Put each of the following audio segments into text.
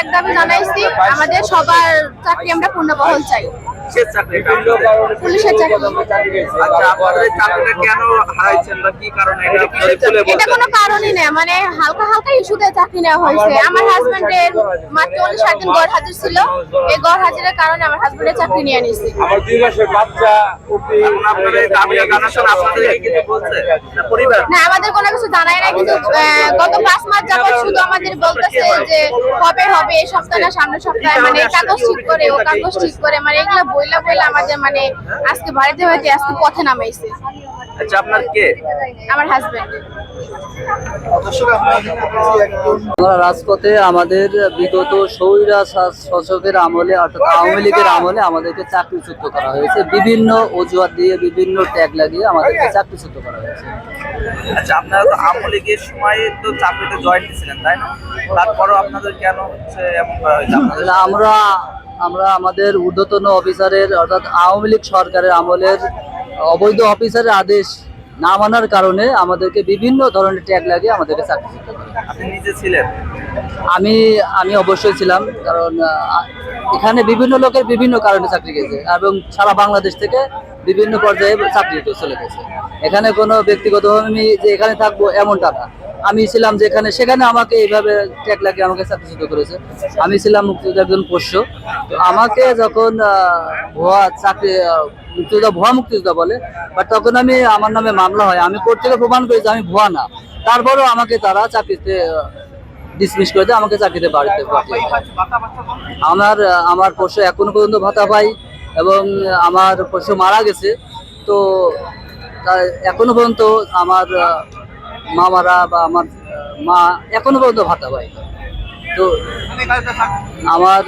এক দাবি জানাইছি আমাদের সবার চাকরি আমরা পূর্ণবহল চাই। কিসের চাকরি পুলিশের চাকরি আচ্ছা আপনাদের চাকরিটা কেন হারাইছেন বা কি কারণে? এটা একটু যদি এটা কোনো কারণই না মানে হালকা হালকা ইস্যুতে চাকরি নেওয়া হয়েছে। আমার হাজবেন্ডের মাত্র উনিশ ষাট দিন গড় হাজির ছিল। এই গড় হাজিরের কারণে আমার হাজবেন্ডের চাকরি নিয়ে নিয়েছি। আমার দুই মাসের বাচ্চা ওকে এখন আপনারা এই দাবিটা জানাচ্ছেন আপনাদের কিছু বলছে? না পরিবার? না আমাদের কোনো কিছু জানাই না কিন্তু আহ, গত পাঁচ মাস যাবত শুধু আমাদের বলতেছে যে কবে হবে এই সপ্তাহ না সামনের সপ্তাহে মানে কাগজ ঠিক করে ও কাগজ ঠিক করে মানে এগুলো বইলা বইলা আমাদের মানে আজকে বাড়িতে হইতে আজকে পথে নামাইছে। আচ্ছা আপনার কে? আমার হাজবেন্ড আমরা রাজপথে আমাদের বিগত সৌরা শাসকের আমলে অর্থাৎ আওয়ামী লীগের আমলে আমাদেরকে চাকরিচ্যুত করা হয়েছে। বিভিন্ন অজুহাত দিয়ে বিভিন্ন ট্যাগ লাগিয়ে আমাদেরকে চাকরিচ্যুত করা হয়েছে। আচ্ছা আপনারা তো আওয়ামী লীগের সময় তো চাকরিতে জয়েন দিয়েছিলেন তাই না? তারপরও আপনাদের কেন হচ্ছে এমন করা হয়েছে? আমরা আমরা আমাদের ঊর্ধ্বতন অফিসারের অর্থাৎ আওয়ামী লীগ সরকারের আমলের অবৈধ অফিসারের আদেশ না মানার কারণে আমাদেরকে বিভিন্ন ধরনের ট্যাগ লাগিয়ে আমাদেরকে চাকরিচ্যুত করে আপনি নিজে ছিলেন? আমি আমি অবশ্যই ছিলাম কারণ এখানে বিভিন্ন লোকের বিভিন্ন কারণে চাকরি গেছে এবং সারা বাংলাদেশ থেকে বিভিন্ন পর্যায়ে চাকরি চলে গেছে। এখানে কোনো ব্যক্তিগত আমি যে এখানে থাকব এমনটা না। আমি ছিলাম যেখানে, সেখানে আমাকে এইভাবে ট্যাগ লাগিয়ে আমাকে চাকরিচ্যুত করেছে। আমি ছিলাম মুক্তিযোদ্ধা একজন পোষ্য। তো আমাকে যখন ভুয়া চাকরি মুক্তিযোদ্ধা, ভুয়া মুক্তিযোদ্ধা বলে বাট তখন আমি, আমার নামে মামলা হয়। আমি কোর্ট থেকে প্রমাণ করি যে আমি ভুয়া না। তারপরেও আমাকে তারা চাকরিতে ডিসমিস করে দিয়ে আমাকে চাকরিতে বাড়িতে আমার আমার পোষ্য এখনও পর্যন্ত ভাতা পাই এবং আমার পশু মারা গেছে। তো এখনও পর্যন্ত আমার মামারা বা আমার মা এখনও পর্যন্ত ভাতা পাই তো আমার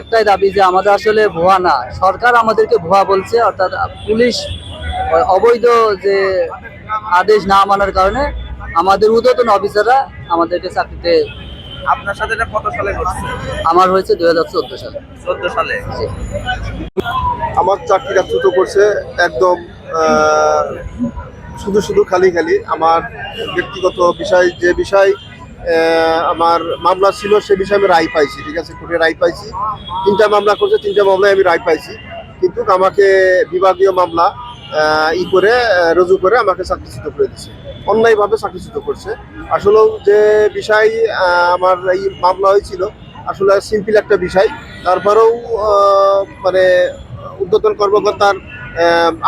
একটাই দাবি যে আমাদের আসলে ভুয়া না। সরকার আমাদেরকে ভুয়া বলছে অর্থাৎ পুলিশ অবৈধ যে আদেশ না মানার কারণে আমাদের ঊর্ধ্বতন অফিসাররা আমাদেরকে চাকরিতে আপনার সাথে এটা কত সালে ঘটছে? আমার হয়েছে দুই হাজার চোদ্দ সালে। চোদ্দ সালে? আমার চাকরিটা চ্যুত করছে একদম শুধু শুধু খালি খালি আমার ব্যক্তিগত বিষয়, যে বিষয় আমার মামলা ছিল সে বিষয়ে আমি রায় পাইছি, ঠিক আছে? কোর্টে রায় পাইছি। তিনটা মামলা করছে, তিনটা মামলায় আমি রায় পাইছি। কিন্তু আমাকে বিভাগীয় মামলা ই করে রুজু করে আমাকে চাকরিচ্যুত করে দিচ্ছে অন্যায়ভাবে চাকরিচ্যুত করছে। আসলেও যে বিষয় আমার এই মামলা হয়েছিল, আসলে সিম্পল একটা বিষয়। তারপরেও মানে উদ্বোধন কর্মকর্তার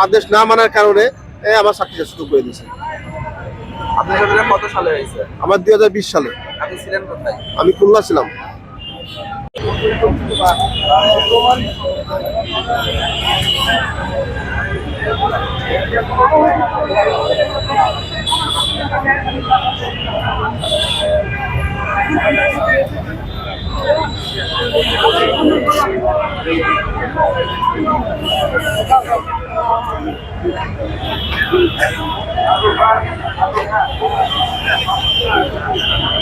আদেশ না মানার কারণে এই আমার চাকরিটা শুরু করে দিয়েছে। আপনার সাথে কত সালে হয়েছে? আমার দুই হাজার বিশ সালে। আপনি ছিলেন কোথায়? আমি খুলনা ছিলাম। Thank you.